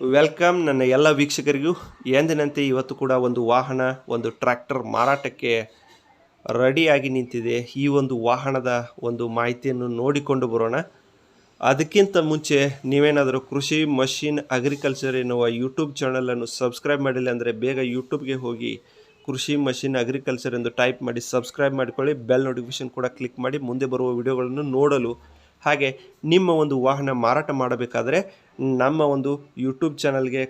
Welcome ನನ್ನ ಎಲ್ಲ ವೀಕ್ಷಕರಿಗೂ. ಎಂದಿನಂತೆ ಇವತ್ತು ಕೂಡ ಒಂದು ವಾಹನ, ಒಂದು ಟ್ರ್ಯಾಕ್ಟರ್ ಮಾರಾಟಕ್ಕೆ ರೆಡಿಯಾಗಿ ನಿಂತಿದೆ. ಈ ಒಂದು ವಾಹನದ ಒಂದು ಮಾಹಿತಿಯನ್ನು ನೋಡಿಕೊಂಡು ಬರೋಣ. ಅದಕ್ಕಿಂತ ಮುಂಚೆ ನೀವೇನಾದರೂ ಕೃಷಿ, ಮಷಿನ್, ಅಗ್ರಿಕಲ್ಚರ್ ಎನ್ನುವ ಯೂಟ್ಯೂಬ್ ಚಾನಲನ್ನು ಸಬ್ಸ್ಕ್ರೈಬ್ ಮಾಡಿಲ್ಲ ಅಂದರೆ ಬೇಗ ಯೂಟ್ಯೂಬ್ಗೆ ಹೋಗಿ ಕೃಷಿ, ಮಷಿನ್, ಅಗ್ರಿಕಲ್ಚರ್ ಎಂದು ಟೈಪ್ ಮಾಡಿ ಸಬ್ಸ್ಕ್ರೈಬ್ ಮಾಡಿಕೊಳ್ಳಿ. ಬೆಲ್ ನೋಟಿಫಿಕೇಷನ್ ಕೂಡ ಕ್ಲಿಕ್ ಮಾಡಿ ಮುಂದೆ ಬರುವ ವಿಡಿಯೋಗಳನ್ನು ನೋಡಲು. ಹಾಗೆ ನಿಮ್ಮ ಒಂದು ವಾಹನ ಮಾರಾಟ ಮಾಡಬೇಕಾದ್ರೆ ನಮ್ಮ ಒಂದು ಯೂಟ್ಯೂಬ್ ಚಾನಲ್ಗೆ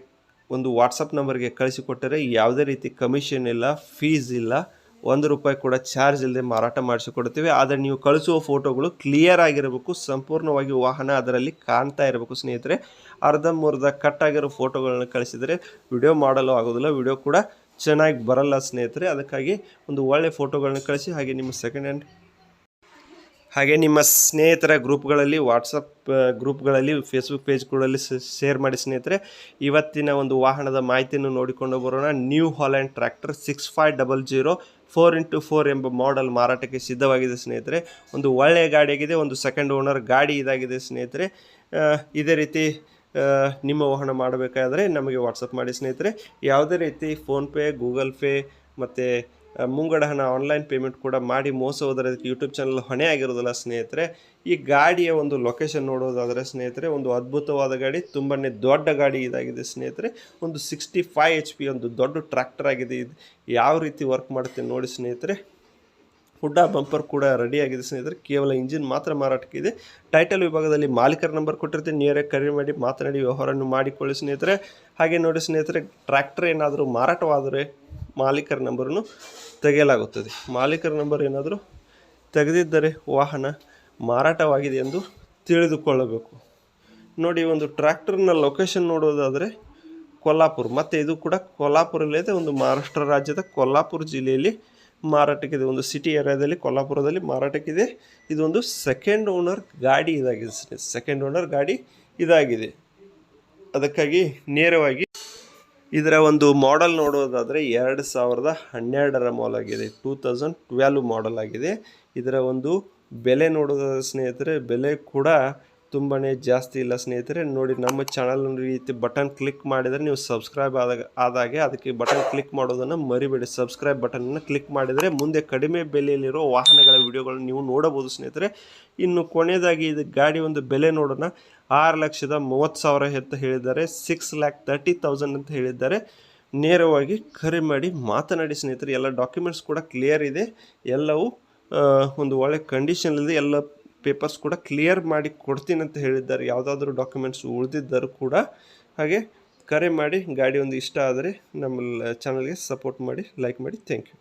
ಒಂದು ವಾಟ್ಸಪ್ ನಂಬರ್ಗೆ ಕಳಿಸಿಕೊಟ್ಟರೆ ಯಾವುದೇ ರೀತಿ ಕಮಿಷನ್ ಇಲ್ಲ ಫೀಸ್ ಇಲ್ಲ, ಒಂದು ರೂಪಾಯಿ ಕೂಡ ಚಾರ್ಜ್ ಇಲ್ಲದೆ ಮಾರಾಟ ಮಾಡಿಸಿಕೊಡ್ತೀವಿ ಆದರೆ ನೀವು ಕಳಿಸುವ ಫೋಟೋಗಳು ಕ್ಲಿಯರ್ ಆಗಿರಬೇಕು, ಸಂಪೂರ್ಣವಾಗಿ ವಾಹನ ಅದರಲ್ಲಿ ಕಾಣ್ತಾ ಇರಬೇಕು ಸ್ನೇಹಿತರೆ. ಅರ್ಧಂಬರ್ಧ ಕಟ್ ಆಗಿರೋ ಫೋಟೋಗಳನ್ನ ಕಳಿಸಿದರೆ ವಿಡಿಯೋ ಮಾಡಲು ಆಗೋದಿಲ್ಲ ವಿಡಿಯೋ ಕೂಡ ಚೆನ್ನಾಗಿ ಬರಲ್ಲ ಸ್ನೇಹಿತರೆ. ಅದಕ್ಕಾಗಿ ಒಂದು ಒಳ್ಳೆ ಫೋಟೋಗಳನ್ನ ಕಳಿಸಿ, ಹಾಗೆ ನಿಮ್ಮ ಸೆಕೆಂಡ್ ಹ್ಯಾಂಡ್ ಹಾಗೆ ನಿಮ್ಮ ಸ್ನೇಹಿತರ ಗ್ರೂಪ್ಗಳಲ್ಲಿ ವಾಟ್ಸಪ್ ಗ್ರೂಪ್ಗಳಲ್ಲಿ ಫೇಸ್ಬುಕ್ ಪೇಜ್ಗಳಲ್ಲಿ ಶೇರ್ ಮಾಡಿ ಸ್ನೇಹಿತರೆ. ಇವತ್ತಿನ ಒಂದು ವಾಹನದ ಮಾಹಿತಿಯನ್ನು ನೋಡಿಕೊಂಡು ಬರೋಣ. New Holland tractor six five double zero four into four ಎಂಬ ಮಾಡೆಲ್ ಮಾರಾಟಕ್ಕೆ ಸಿದ್ಧವಾಗಿದೆ ಸ್ನೇಹಿತರೆ. ಒಂದು ಒಳ್ಳೆಯ ಗಾಡಿಯಾಗಿದೆ, ಒಂದು ಸೆಕೆಂಡ್ ಓನರ್ ಗಾಡಿ ಇದಾಗಿದೆ ಸ್ನೇಹಿತರೆ. ಇದೇ ರೀತಿ ನಿಮ್ಮ ವಾಹನ ಮಾಡಬೇಕಾದ್ರೆ ನಮಗೆ ವಾಟ್ಸಪ್ ಮಾಡಿ ಸ್ನೇಹಿತರೆ. ಯಾವುದೇ ರೀತಿ ಫೋನ್ಪೇ ಗೂಗಲ್ ಪೇ ಮತ್ತು ಮುಂಗಡ ಹಣ ಆನ್ಲೈನ್ ಪೇಮೆಂಟ್ ಕೂಡ ಮಾಡಿ ಮೋಸ ಹೋದರೆ ಅದಕ್ಕೆ ಯೂಟ್ಯೂಬ್ ಚಾನಲ್ ಹೊಣೆ ಆಗಿರೋದಿಲ್ಲ ಸ್ನೇಹಿತರೆ. ಈ ಗಾಡಿಯ ಒಂದು ಲೊಕೇಶನ್ ನೋಡೋದಾದರೆ ಸ್ನೇಹಿತರೆ, ಒಂದು ಅದ್ಭುತವಾದ ಗಾಡಿ ತುಂಬಾ ದೊಡ್ಡ ಗಾಡಿ ಇದಾಗಿದೆ ಸ್ನೇಹಿತರೆ. ಒಂದು ಸಿಕ್ಸ್ಟಿ ಫೈವ್ ಎಚ್ ಪಿ ಒಂದು ದೊಡ್ಡ ಟ್ರ್ಯಾಕ್ಟರ್ ಆಗಿದೆ. ಇದು ಯಾವ ರೀತಿ ವರ್ಕ್ ಮಾಡುತ್ತೆ ನೋಡಿ ಸ್ನೇಹಿತರೆ. ಹುಡ್ಡ ಬಂಪರ್ ಕೂಡ ರೆಡಿಯಾಗಿದೆ ಸ್ನೇಹಿತರೆ. ಕೇವಲ ಇಂಜಿನ್ ಮಾತ್ರ ಮಾರಾಟಕ್ಕೆ ಇದೆ. ಟೈಟಲ್ ವಿಭಾಗದಲ್ಲಿ ಮಾಲೀಕರ ನಂಬರ್ ಕೊಟ್ಟಿರ್ತೀನಿ ನೇರಾಗಿ ಕರೆ ಮಾಡಿ ಮಾತನಾಡಿ ವ್ಯವಹಾರವನ್ನು ಮಾಡಿಕೊಳ್ಳಿ ಸ್ನೇಹಿತರೆ. ಹಾಗೆ ನೋಡಿ ಸ್ನೇಹಿತರೆ ಟ್ರ್ಯಾಕ್ಟರ್ ಏನಾದರೂ ಮಾರಾಟವಾದರೆ ಮಾಲೀಕರ ನಂಬರನ್ನು ತೆಗೆಯಲಾಗುತ್ತದೆ. ಮಾಲೀಕರ ನಂಬರ್ ಏನಾದರೂ ತೆಗೆದಿದ್ದರೆ ವಾಹನ ಮಾರಾಟವಾಗಿದೆ ಎಂದು ತಿಳಿದುಕೊಳ್ಳಬೇಕು. ನೋಡಿ, ಒಂದು ಟ್ರ್ಯಾಕ್ಟರ್ನ ಲೊಕೇಶನ್ ನೋಡೋದಾದರೆ ಕೊಲ್ಲಾಪುರ. ಮತ್ತು ಇದು ಕೂಡ ಕೊಲ್ಲಾಪುರಲ್ಲೇ ಒಂದು ಮಹಾರಾಷ್ಟ್ರ ರಾಜ್ಯದ ಕೊಲ್ಲಾಪುರ ಜಿಲ್ಲೆಯಲ್ಲಿ ಮಾರಾಟಕ್ಕಿದೆ. ಒಂದು ಸಿಟಿ ಏರಿಯಾದಲ್ಲಿ ಕೊಲ್ಲಾಪುರದಲ್ಲಿ ಮಾರಾಟಕ್ಕಿದೆ. ಇದೊಂದು ಸೆಕೆಂಡ್ ಓನರ್ ಗಾಡಿ ಇದಾಗಿದೆ. ಸೆಕೆಂಡ್ ಓನರ್ ಗಾಡಿ ಇದಾಗಿದೆ. ಅದಕ್ಕಾಗಿ ನೇರವಾಗಿ ಇದರ ಒಂದು ಮಾಡೆಲ್ ನೋಡೋದಾದರೆ ಎರಡು ಸಾವಿರದ ಹನ್ನೆರಡರ ಮಾಲ್ ಆಗಿದೆ ಟೂ ತೌಸಂಡ್ ಟ್ವೆಲ್ ಮಾಡೆಲ್ ಆಗಿದೆ. ಇದರ ಒಂದು ಬೆಲೆ ನೋಡೋದಾದ್ರೆ ಸ್ನೇಹಿತರೆ, ಬೆಲೆ ಕೂಡ ತುಂಬಾ ಜಾಸ್ತಿ ಇಲ್ಲ ಸ್ನೇಹಿತರೆ, ನೋಡಿ ನಮ್ಮ ಚಾನಲ್ ರೀತಿ ಬಟನ್ ಕ್ಲಿಕ್ ಮಾಡಿದರೆ ನೀವು ಸಬ್ಸ್ಕ್ರೈಬ್ ಆದಾಗ, ಆದಾಗೆ ಅದಕ್ಕೆ ಬಟನ್ ಕ್ಲಿಕ್ ಮಾಡೋದನ್ನು ಮರಿಬೇಡಿ. ಸಬ್ಸ್ಕ್ರೈಬ್ ಬಟನನ್ನು ಕ್ಲಿಕ್ ಮಾಡಿದರೆ ಮುಂದೆ ಕಡಿಮೆ ಬೆಲೆಯಲ್ಲಿರೋ ವಾಹನಗಳ ವಿಡಿಯೋಗಳನ್ನು ನೀವು ನೋಡಬಹುದು ಸ್ನೇಹಿತರೆ. ಇನ್ನು ಕೊನೆಯದಾಗಿ ಇದು ಗಾಡಿ ಒಂದು ಬೆಲೆ ನೋಡೋಣ. ಆರು ಲಕ್ಷದ ಮೂವತ್ತು ಸಾವಿರ ಅಂತ ಹೇಳಿದ್ದಾರೆ. ಸಿಕ್ಸ್ ಲ್ಯಾಕ್ ತರ್ಟಿ ತೌಸಂಡ್ ಅಂತ ಹೇಳಿದ್ದಾರೆ. ನೇರವಾಗಿ ಕರೆ ಮಾಡಿ ಮಾತನಾಡಿ ಸ್ನೇಹಿತರೆ. ಎಲ್ಲ ಡಾಕ್ಯುಮೆಂಟ್ಸ್ ಕೂಡ ಕ್ಲಿಯರ್ ಇದೆ. ಎಲ್ಲವೂ ಒಂದು ಒಳ್ಳೆ ಕಂಡೀಷನಲ್ಲಿದೆ ಎಲ್ಲ ಪೇಪರ್ಸ್ ಕೂಡ ಕ್ಲಿಯರ್ ಮಾಡಿ ಕೊಡ್ತೀನಿ ಅಂತ ಹೇಳಿದ್ದಾರೆ. ಯಾವುದಾದ್ರೂ ಡಾಕ್ಯುಮೆಂಟ್ಸ್ ಉಳಿದಿದ್ದರೂ ಕೂಡ ಹಾಗೆ ಕರೆ ಮಾಡಿ, ಗಾಡಿ ಒಂದು ಇಷ್ಟ ಆದರೆ ನಮ್ಮ ಚಾನಲ್ಗೆ ಸಪೋರ್ಟ್ ಮಾಡಿ ಲೈಕ್ ಮಾಡಿ ಥ್ಯಾಂಕ್ ಯು